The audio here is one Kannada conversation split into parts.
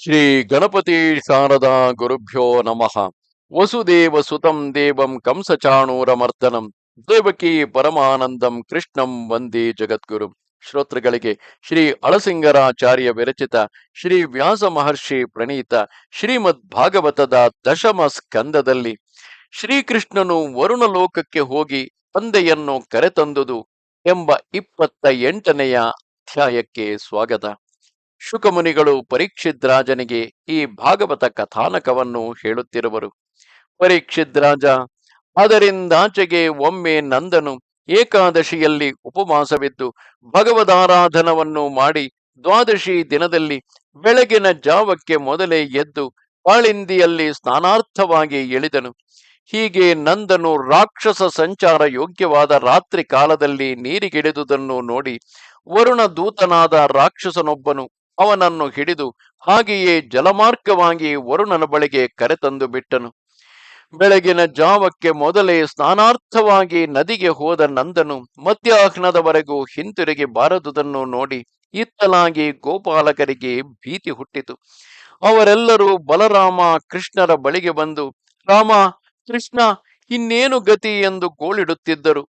ಶ್ರೀ ಗಣಪತಿ ಶಾರದಾ ಗುರುಭ್ಯೋ ನಮಃ. ವಸುದೇವ ಸುತಂ ದೇವಂ ಕಂಸಚಾಣೂರಮರ್ದನಂ ದೇವಕಿ ಪರಮಾನಂದಂ ಕೃಷ್ಣಂ ವಂದೇ ಜಗದ್ಗುರು. ಶ್ರೋತೃಗಳಿಗೆ ಶ್ರೀ ಅಳಸಿಂಗರಾಚಾರ್ಯ ವಿರಚಿತ ಶ್ರೀ ವ್ಯಾಸ ಮಹರ್ಷಿ ಪ್ರಣೀತ ಶ್ರೀಮದ್ ಭಾಗವತದ ದಶಮ ಸ್ಕಂದದಲ್ಲಿ ಶ್ರೀಕೃಷ್ಣನು ವರುಣ ಲೋಕಕ್ಕೆ ಹೋಗಿ ತಂದೆಯನ್ನು ಕರೆತಂದುದು ಎಂಬ ಇಪ್ಪತ್ತ ಎಂಟನೆಯ ಅಧ್ಯಾಯಕ್ಕೆ ಸ್ವಾಗತ. ಶುಕಮುನಿಗಳು ಪರೀಕ್ಷಿದ್ರಾಜನಿಗೆ ಈ ಭಾಗವತ ಕಥಾನಕವನ್ನು ಹೇಳುತ್ತಿರುವರು. ಪರೀಕ್ಷಿದ್ರಾಜ, ಅದರಿಂದಾಚೆಗೆ ಒಮ್ಮೆ ನಂದನು ಏಕಾದಶಿಯಲ್ಲಿ ಉಪವಾಸವಿದ್ದು ಭಗವದಾರಾಧನವನ್ನು ಮಾಡಿ ದ್ವಾದಶಿ ದಿನದಲ್ಲಿ ಬೆಳಗಿನ ಜಾವಕ್ಕೆ ಮೊದಲೇ ಎದ್ದು ಪಾಳಿಂದಿಯಲ್ಲಿ ಸ್ನಾನಾರ್ಥವಾಗಿ ಇಳಿದನು. ಹೀಗೆ ನಂದನು ರಾಕ್ಷಸ ಸಂಚಾರ ಯೋಗ್ಯವಾದ ರಾತ್ರಿ ಕಾಲದಲ್ಲಿ ನೀರಿಗಿಳಿದುದನ್ನು ನೋಡಿ ವರುಣ ದೂತನಾದ ರಾಕ್ಷಸನೊಬ್ಬನು ಅವನನ್ನು ಹಿಡಿದು ಹಾಗೆಯೇ ಜಲಮಾರ್ಗವಾಗಿ ವರುಣನ ಬಳಿಗೆ ಕರೆತಂದು ಬಿಟ್ಟನು. ಬೆಳಗಿನ ಜಾವಕ್ಕೆ ಮೊದಲೇ ಸ್ನಾನಾರ್ಥವಾಗಿ ನದಿಗೆ ಹೋದ ನಂದನು ಮಧ್ಯಾಹ್ನದವರೆಗೂ ಹಿಂತಿರುಗಿ ಬಾರದುದನ್ನು ನೋಡಿ ಇತ್ತಲಾಗಿ ಗೋಪಾಲಕರಿಗೆ ಭೀತಿ ಹುಟ್ಟಿತು. ಅವರೆಲ್ಲರೂ ಬಲರಾಮ ಕೃಷ್ಣರ ಬಳಿಗೆ ಬಂದು, ರಾಮ, ಕೃಷ್ಣ, ಇನ್ನೇನು ಗತಿ ಎಂದು ಗೋಳಿಡುತ್ತಿದ್ದರು?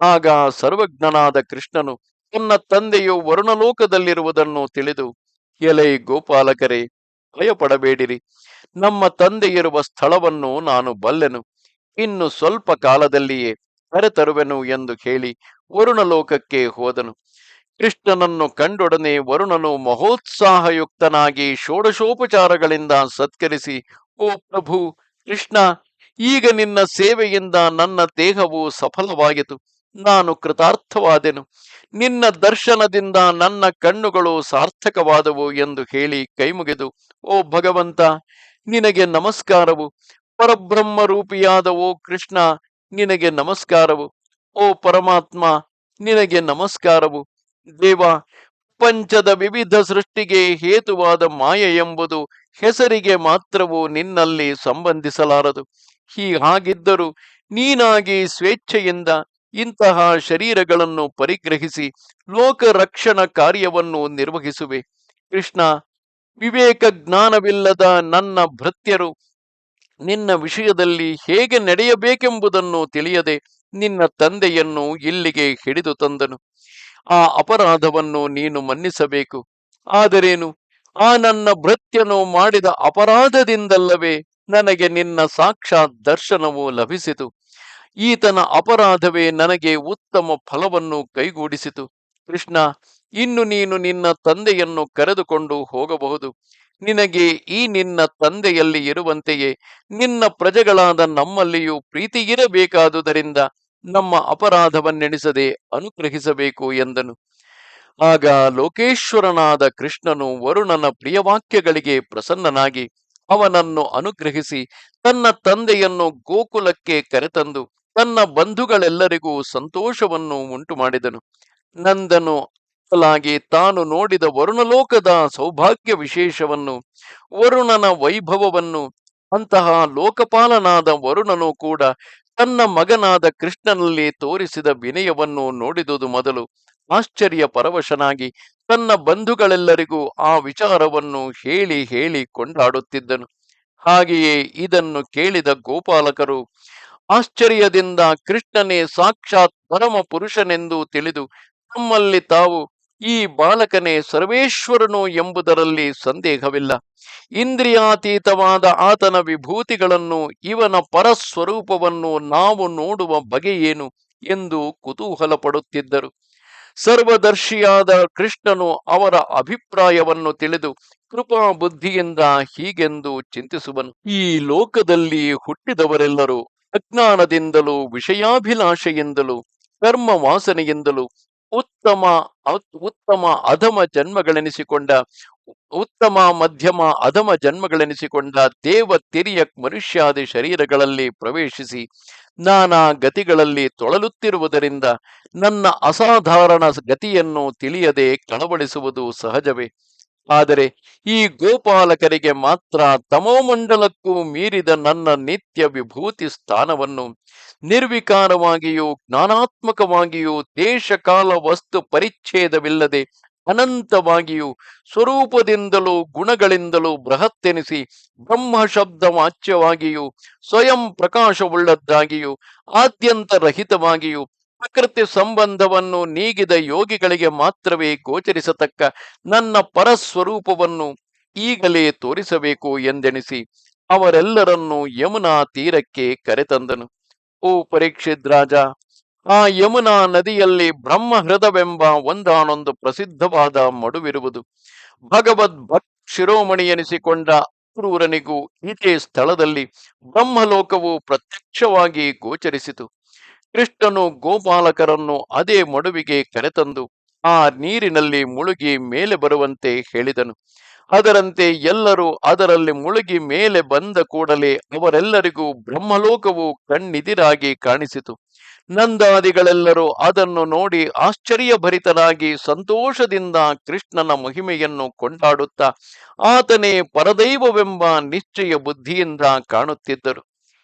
ಆಗ ಸರ್ವಜ್ಞನಾದ ಕೃಷ್ಣನು ತನ್ನ ತಂದೆಯು ವರುಣಲೋಕದಲ್ಲಿರುವುದನ್ನು ತಿಳಿದು ಎಲೈ ಗೋಪಾಲಕರೇ, ಭಯಪಡಬೇಡಿರಿ. ನಮ್ಮ ತಂದೆ ಇರುವ ಸ್ಥಳವನ್ನು ನಾನು ಬಲ್ಲೆನು. ಇನ್ನು ಸ್ವಲ್ಪ ಕಾಲದಲ್ಲಿಯೇ ಕರೆತರುವೆನು ಎಂದು ಹೇಳಿ ವರುಣಲೋಕಕ್ಕೆ ಹೋದನು. ಕೃಷ್ಣನನ್ನು ಕಂಡೊಡನೆ ವರುಣನು ಮಹೋತ್ಸಾಹಯುಕ್ತನಾಗಿ ಷೋಡಶೋಪಚಾರಗಳಿಂದ ಸತ್ಕರಿಸಿ, ಓ ಪ್ರಭು ಕೃಷ್ಣ, ಈಗ ನಿನ್ನ ಸೇವೆಯಿಂದ ನನ್ನ ದೇಹವು ಸಫಲವಾಯಿತು. ನಾನು ಕೃತಾರ್ಥವಾದೆನು. ನಿನ್ನ ದರ್ಶನದಿಂದ ನನ್ನ ಕಣ್ಣುಗಳು ಸಾರ್ಥಕವಾದವು ಎಂದು ಹೇಳಿ ಕೈಮುಗಿದು, ಓ ಭಗವಂತ, ನಿನಗೆ ನಮಸ್ಕಾರವು. ಪರಬ್ರಹ್ಮ ರೂಪಿಯಾದ ಓ ಕೃಷ್ಣ, ನಿನಗೆ ನಮಸ್ಕಾರವು. ಓ ಪರಮಾತ್ಮ, ನಿನಗೆ ನಮಸ್ಕಾರವು. ದೇವ ಪಂಚದ ವಿವಿಧ ಸೃಷ್ಟಿಗೆ ಹೇತುವಾದ ಮಾಯ ಎಂಬುದು ಹೆಸರಿಗೆ ಮಾತ್ರವು ನಿನ್ನಲ್ಲಿ ಸಂಬಂಧಿಸಲಾರದು. ಹೀಗಾಗಿದ್ದರೂ ನೀನಾಗಿ ಸ್ವೇಚ್ಛೆಯಿಂದ ಇಂತಹ ಶರೀರಗಳನ್ನು ಪರಿಗ್ರಹಿಸಿ ಲೋಕ ರಕ್ಷಣ ಕಾರ್ಯವನ್ನು ನಿರ್ವಹಿಸುವೆ. ಕೃಷ್ಣ, ವಿವೇಕ ಜ್ಞಾನವಿಲ್ಲದ ನನ್ನ ಭೃತ್ಯರು, ನಿನ್ನ ವಿಷಯದಲ್ಲಿ ಹೇಗೆ ನಡೆಯಬೇಕೆಂಬುದನ್ನು ತಿಳಿಯದೆ ನಿನ್ನ ತಂದೆಯನ್ನು ಇಲ್ಲಿಗೆ ಹಿಡಿದು ತಂದನು. ಆ ಅಪರಾಧವನ್ನು ನೀನು ಮನ್ನಿಸಬೇಕು. ಆದರೇನು? ಆ ನನ್ನ ಭೃತ್ಯನು ಮಾಡಿದ ಅಪರಾಧದಿಂದಲ್ಲವೇ ನನಗೆ ನಿನ್ನ ಸಾಕ್ಷಾತ್ ದರ್ಶನವು ಲಭಿಸಿತು. ಈತನ ಅಪರಾಧವೇ ನನಗೆ ಉತ್ತಮ ಫಲವನ್ನು ಕೈಗೂಡಿಸಿತು. ಕೃಷ್ಣ, ಇನ್ನು ನೀನು ನಿನ್ನ ತಂದೆಯನ್ನು ಕರೆದುಕೊಂಡು ಹೋಗಬಹುದು. ನಿನಗೆ ಈ ನಿನ್ನ ತಂದೆಯಲ್ಲಿ ಇರುವಂತೆಯೇ ನಿನ್ನ ಪ್ರಜೆಗಳಾದ ನಮ್ಮಲ್ಲಿಯೂ ಪ್ರೀತಿಯಿರಬೇಕಾದುದರಿಂದ ನಮ್ಮ ಅಪರಾಧವನ್ನೆಣಿಸದೆ ಅನುಗ್ರಹಿಸಬೇಕು ಎಂದನು. ಆಗ ಲೋಕೇಶ್ವರನಾದ ಕೃಷ್ಣನು ವರುಣನ ಪ್ರಿಯವಾಕ್ಯಗಳಿಗೆ ಪ್ರಸನ್ನನಾಗಿ ಅವನನ್ನು ಅನುಗ್ರಹಿಸಿ ತನ್ನ ತಂದೆಯನ್ನು ಗೋಕುಲಕ್ಕೆ ಕರೆತಂದು ತನ್ನ ಬಂಧುಗಳೆಲ್ಲರಿಗೂ ಸಂತೋಷವನ್ನು ಉಂಟು ಮಾಡಿದನು ನಂದನು ಲಾಗಿ ತಾನು ನೋಡಿದ ವರುಣಲೋಕದ ಸೌಭಾಗ್ಯ ವಿಶೇಷವನ್ನು, ವರುಣನ ವೈಭವವನ್ನು, ಅಂತಹ ಲೋಕಪಾಲನಾದ ವರುಣನು ಕೂಡ ತನ್ನ ಮಗನಾದ ಕೃಷ್ಣನಲ್ಲಿ ತೋರಿಸಿದ ವಿನಯವನ್ನು ನೋಡಿದುದು ಮೊದಲು ಆಶ್ಚರ್ಯ ಪರವಶನಾಗಿ ತನ್ನ ಬಂಧುಗಳೆಲ್ಲರಿಗೂ ಆ ವಿಚಾರವನ್ನು ಹೇಳಿ ಹೇಳಿ ಕೊಂಡಾಡುತ್ತಿದ್ದನು. ಹಾಗೆಯೇ ಇದನ್ನು ಕೇಳಿದ ಗೋಪಾಲಕರು ಆಶ್ಚರ್ಯದಿಂದ ಕೃಷ್ಣನೇ ಸಾಕ್ಷಾತ್ ಪರಮ ಪುರುಷನೆಂದು ತಿಳಿದು ತಮ್ಮಲ್ಲಿ ತಾವು ಈ ಬಾಲಕನೇ ಸರ್ವೇಶ್ವರನು ಎಂಬುದರಲ್ಲಿ ಸಂದೇಹವಿಲ್ಲ. ಇಂದ್ರಿಯಾತೀತವಾದ ಆತನ ವಿಭೂತಿಗಳನ್ನು ಇವನ ಪರಸ್ವರೂಪವನ್ನು ನಾವು ನೋಡುವ ಬಗೆಯೇನು ಎಂದು ಕುತೂಹಲ ಪಡುತ್ತಿದ್ದರು ಸರ್ವದರ್ಶಿಯಾದ ಕೃಷ್ಣನು ಅವರ ಅಭಿಪ್ರಾಯವನ್ನು ತಿಳಿದು, ಕೃಪಾ ಬುದ್ಧಿಯಿಂದ ಹೀಗೆಂದು ಚಿಂತಿಸುವನು. ಈ ಲೋಕದಲ್ಲಿ ಹುಟ್ಟಿದವರೆಲ್ಲರೂ ಅಜ್ಞಾನದಿಂದಲೂ ವಿಷಯಾಭಿಲಾಷೆಯಿಂದಲೂ ಕರ್ಮ ವಾಸನೆಯಿಂದಲೂ ಉತ್ತಮ ಉತ್ತಮ ಅಧಮ ಜನ್ಮಗಳೆನಿಸಿಕೊಂಡ, ಉತ್ತಮ ಮಧ್ಯಮ ಅಧಮ ಜನ್ಮಗಳೆನಿಸಿಕೊಂಡ ದೇವ ತಿರಿಯ ಮನುಷ್ಯಾದಿ ಶರೀರಗಳಲ್ಲಿ ಪ್ರವೇಶಿಸಿ, ನಾನಾ ಗತಿಗಳಲ್ಲಿ ತೊಳಲುತ್ತಿರುವುದರಿಂದ ನನ್ನ ಅಸಾಧಾರಣ ಗತಿಯನ್ನು ತಿಳಿಯದೆ ಕಳವಳಿಸುವುದು ಸಹಜವೇ. ಆದರೆ ಈ ಗೋಪಾಲಕರಿಗೆ ಮಾತ್ರ ತಮೋಮಂಡಲಕ್ಕೂ ಮೀರಿದ ನನ್ನ ನಿತ್ಯ ವಿಭೂತಿ ಸ್ಥಾನವನ್ನು ನಿರ್ವಿಕಾರವಾಗಿಯೂ ಜ್ಞಾನಾತ್ಮಕವಾಗಿಯೂ ದೇಶಕಾಲ ವಸ್ತು ಪರಿಚ್ಛೇದವಿಲ್ಲದೆ ಅನಂತವಾಗಿಯೂ ಸ್ವರೂಪದಿಂದಲೂ ಗುಣಗಳಿಂದಲೂ ಬೃಹತ್ತೆನಿಸಿ ಬ್ರಹ್ಮ ಶಬ್ದ ವಾಚ್ಯವಾಗಿಯೂ ಸ್ವಯಂ ಪ್ರಕಾಶವುಳ್ಳದ್ದಾಗಿಯೂ ಆದ್ಯಂತ ರಹಿತವಾಗಿಯೂ ಪ್ರಕೃತಿ ಸಂಬಂಧವನ್ನು ನೀಗಿದ ಯೋಗಿಗಳಿಗೆ ಮಾತ್ರವೇ ಗೋಚರಿಸತಕ್ಕ ನನ್ನ ಪರಸ್ವರೂಪವನ್ನು ಈಗಲೇ ತೋರಿಸಬೇಕು ಎಂದೆಣಿಸಿ ಅವರೆಲ್ಲರನ್ನೂ ಯಮುನಾ ತೀರಕ್ಕೆ ಕರೆತಂದನು. ಓ ಪರೀಕ್ಷಿತ್ ರಾಜ, ಆ ಯಮುನಾ ನದಿಯಲ್ಲಿ ಬ್ರಹ್ಮಹೃದವೆಂಬ ಒಂದಾನೊಂದು ಪ್ರಸಿದ್ಧವಾದ ಮಡುವಿರುವುದು. ಭಗವದ್ ಭಕ್ ಶಿರೋಮಣಿ ಎನಿಸಿಕೊಂಡ ಅಕ್ರೂರನಿಗೂ ಇದೇ ಸ್ಥಳದಲ್ಲಿ ಬ್ರಹ್ಮಲೋಕವು ಪ್ರತ್ಯಕ್ಷವಾಗಿ ಗೋಚರಿಸಿತು. ಕೃಷ್ಣನು ಗೋಪಾಲಕರನ್ನು ಅದೇ ಮಡುವಿಗೆ ಕರೆತಂದು ಆ ನೀರಿನಲ್ಲಿ ಮುಳುಗಿ ಮೇಲೆ ಬರುವಂತೆ ಹೇಳಿದನು. ಅದರಂತೆ ಎಲ್ಲರೂ ಅದರಲ್ಲಿ ಮುಳುಗಿ ಮೇಲೆ ಬಂದ ಕೂಡಲೇ ಅವರೆಲ್ಲರಿಗೂ ಬ್ರಹ್ಮಲೋಕವು ಕಣ್ಣಿದಿರಾಗಿ ಕಾಣಿಸಿತು. ನಂದಾದಿಗಳೆಲ್ಲರೂ ಅದನ್ನು ನೋಡಿ ಆಶ್ಚರ್ಯಭರಿತರಾಗಿ ಸಂತೋಷದಿಂದ ಕೃಷ್ಣನ ಮಹಿಮೆಯನ್ನು ಕೊಂಡಾಡುತ್ತಾ, ಆತನೇ ಪರದೈವವೆಂಬ ನಿಶ್ಚಯ ಬುದ್ಧಿಯಿಂದ ಕಾಣುತ್ತಿದ್ದರು.